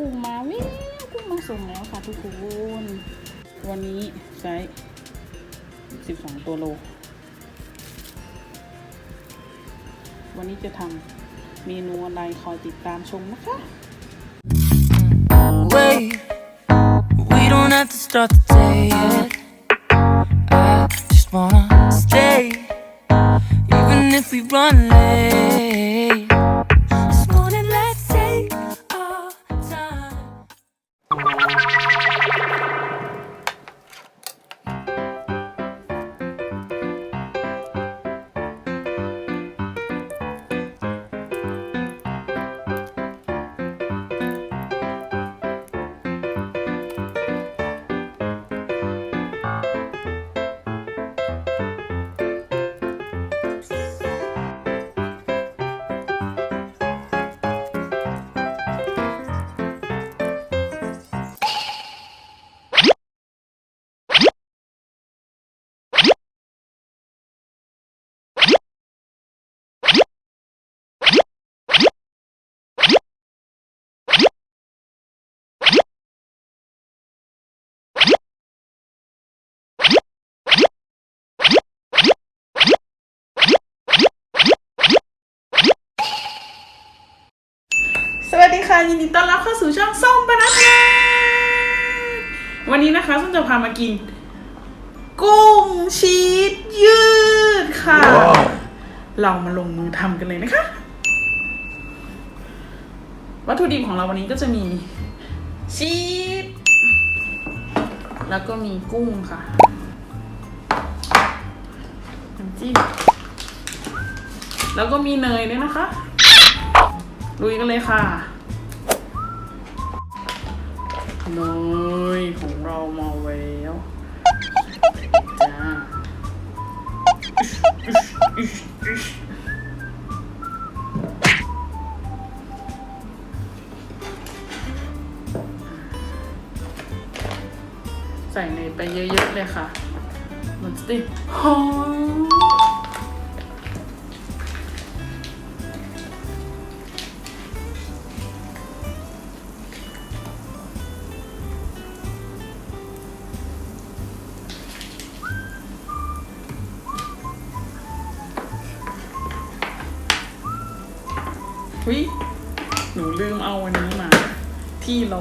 กุ้งมาวิ่งกุ้งมาส่งแล้วค่ะทุกคนวันนี้ไซส์12 ตัวโล วันนี้จะทำเมนูอะไรคอยติดตามชมนะคะ Wait, we don't have to start the day yet. I just wanna stay, even if we run late. สวัสดีค่ะ ยินดีต้อนรับเข้าสู่ช่องส้มปนัดค่ะวันนี้นะคะส้มจะพามากิน กุ้งชีสยืดค่ะ เรามาลงมือทำกันเลยนะคะ วัตถุดิบของเราวันนี้ก็จะมีชีสแล้วก็มีกุ้งค่ะน้ำจิ้มแล้วก็มีเนยด้วยนะคะลุยกันเลยค่ะ เนยของเรามาแล้วจ้าใส่เนยไปเยอะๆเลยค่ะ มันจะได้หอม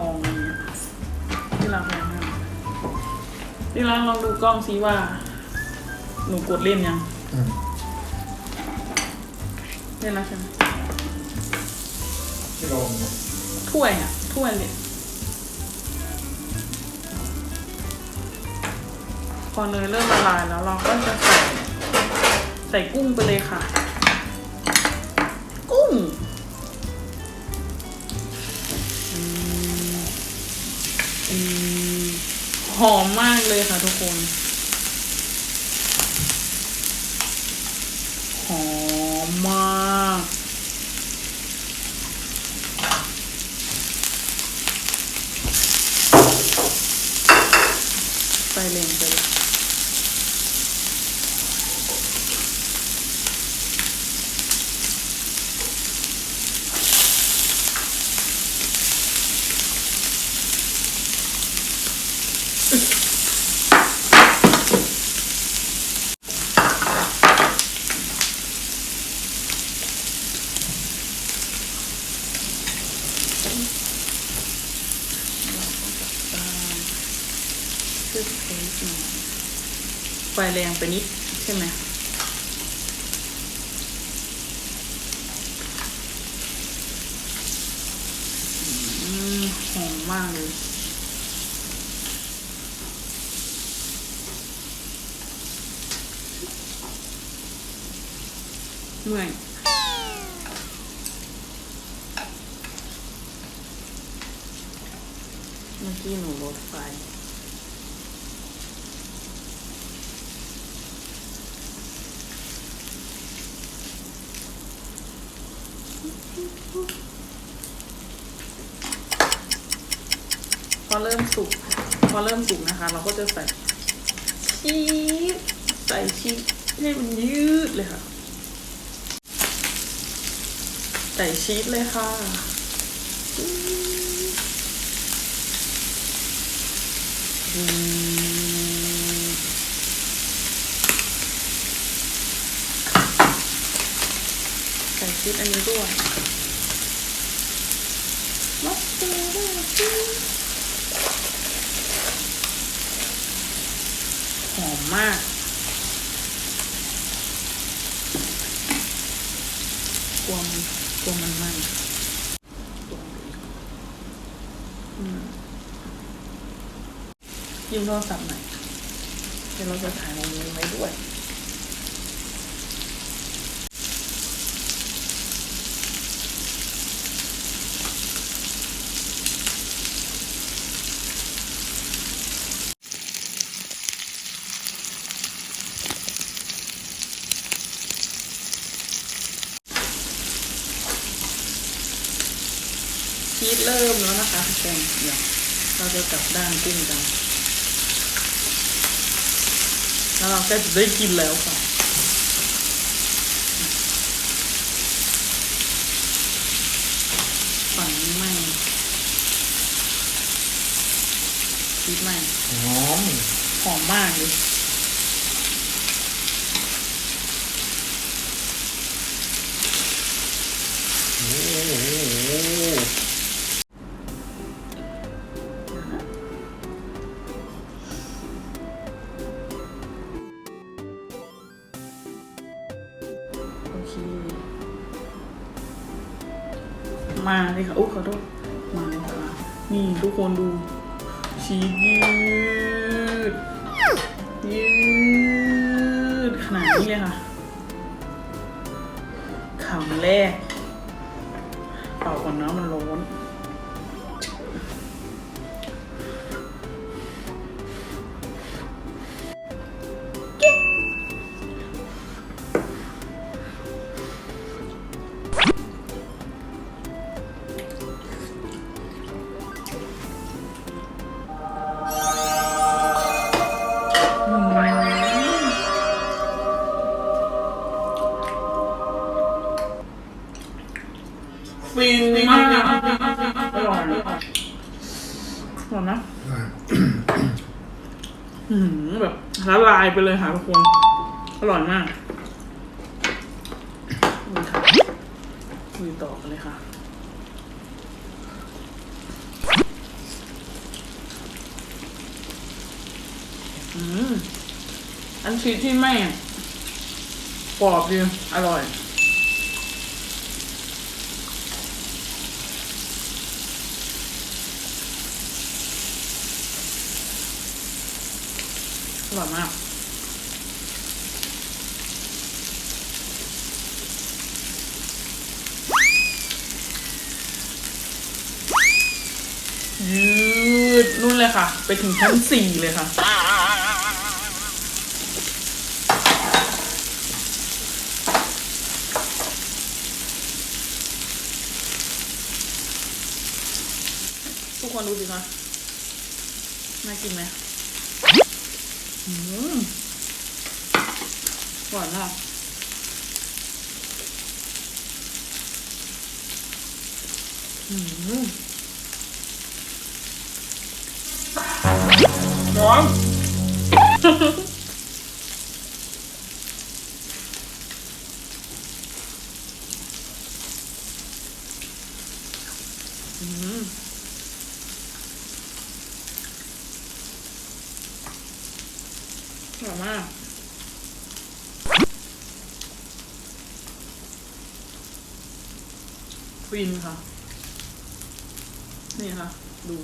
องอันเนี้ยที่รักลองทำที่รักลองดูกล้องซิว่า หนูกดเล่นยังอืมเล่นแล้วใช่ไหมที่ลงถ้วยอะถ้วยเลยพอเนยเริ่มละลายแล้วเราก็จะใส่ใส่กุ้งไปเลยค่ะ หอมมากเลยค่ะทุกคน หอมมาก ไฟแรงไปเลยเพื่อเทสหน่อย ไฟแรงไปนิด ใช่ไหมอืมหอมมากเลย เมื่อยเมื่อกี้หนูลดไฟพอเริ่มสุก พอเริ่มสุกนะคะ เราก็จะใส่ชีส ใส่ชีสให้มันยืดเลยค่ะ ใส่ชีสเลยค่ะ ใส่ชีสอันนี้ด้วยมอสซารลล่หอมมาก ยืมโทรศัพท์หน่อยเดี๋ยวเราจะถ่ายในนี้ไว้ด้วยชีสเริ่มแล้วนะคะทุกคนเดี๋ยวเราจะกลับด้านกุ้งกัน แล้วเราก็จะได้กินแล้วค่ะฝั่งนี้ไหม่ชีสไหม่หอม หอมมากเลย มาเลยค่ะโอ้ขอโทษมาเลยค่ะนี่ทุกคนดูชีสยืด ยืดขนาดนี้เลยค่ะคำแรกเป่าก่อนนะมันร้อน ไปเลยค่ะทุกคน อร่อยมากนี่ค่ะคุยต่อกันเลยค่ะอืมอันชีสที่ไม่กรอบดีอร่อยอร่อยมาก ยืดนู่นเลย ค่ะ ไปถึงชั้นสี่เลยค่ะ ทุกคนดูสิคะน่ากินไหมอืมหวานมากอืม อนอืมอร่อยมาก ฟินค่ะ นี่ค่ะ ดู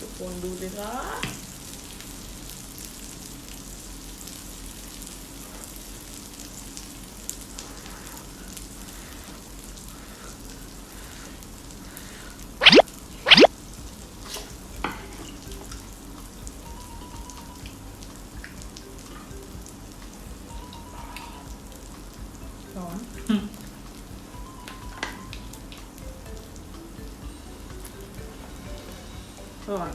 ทุกคนดูสิคะร้อน ร่อย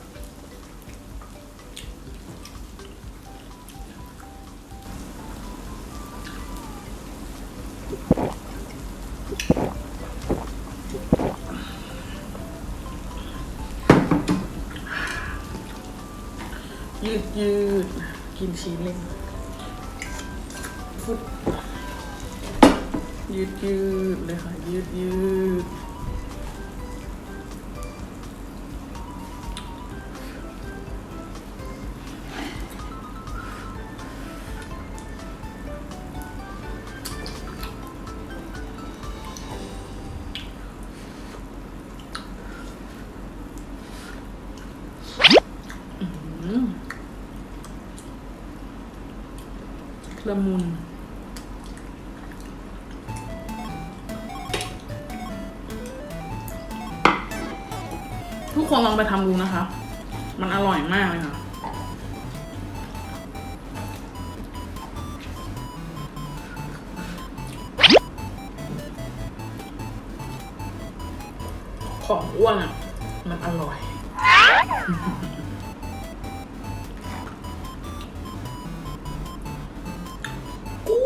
ยืดยืดกินชีสเล่นฟุดยืดยืดเลยค่ะยืดยืด ละมุน ทุกคนลองไปทำดูนะคะ มันอร่อยมากเลยค่ะของอ้วนอะ มันอร่อย กุ้ง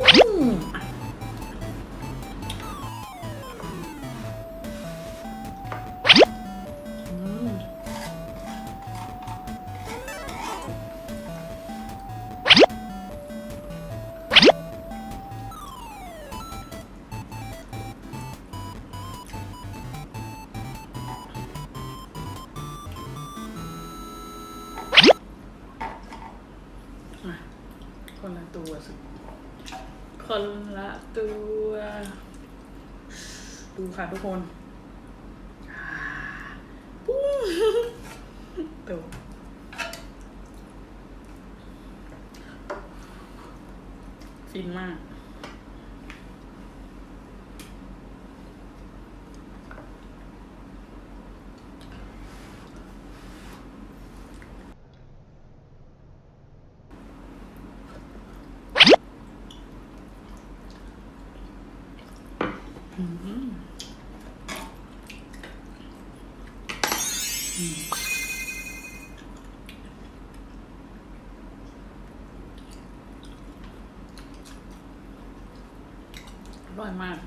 คนละตัวสิ คนละตัว ดูค่ะทุกคนปุ้งตัวฟินมาก อร่อยมาก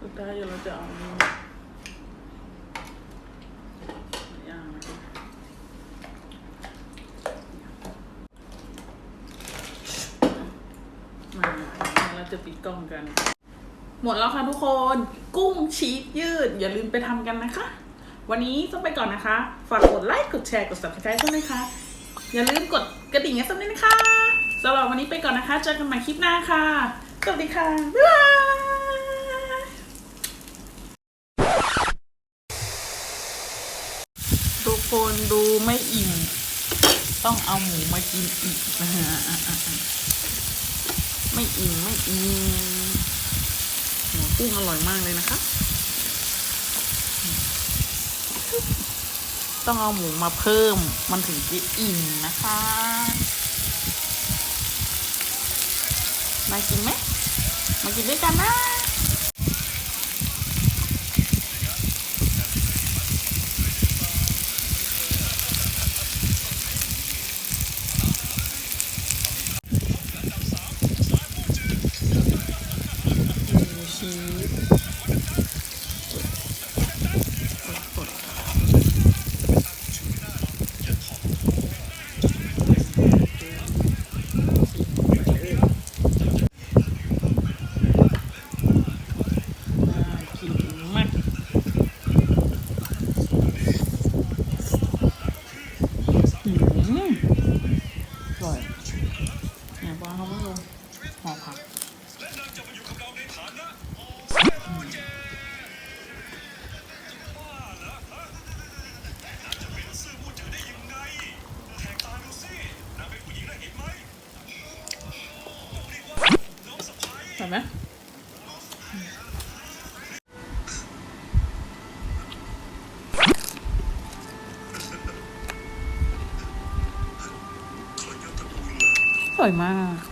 สุดท้ายเดี๋ยวเราจะเอาอันนี้ย่างนะคะมาเรา จะปิดกล้องกัน หมดแล้วค่ะทุกคน กุ้งชีสยืด อย่าลืมไปทำกันนะคะ วันนี้ต้องไปก่อนนะคะ ฝากกดไลค์กดแชร์กด subscribe ด้วยนะคะ อย่าลืมกดกระดิ่งให้สักนิดนะคะสำหรับวันนี้ไปก่อนนะคะ เจอกันใหม่คลิปหน้าค่ะ สวัสดีค่ะ บ๊ายบายทุกคนดูไม่อิ่ม ต้องเอาหมูมากินอีกนะฮะ ไม่อิ่มไม่อิ่มหมูกุ้งอร่อยมากเลยนะคะ ต้องเอาหมูมาเพิ่มมันถึงจะอิ่มนะคะมากินไหมมากินด้วยกันนะ ไหมสวยมาก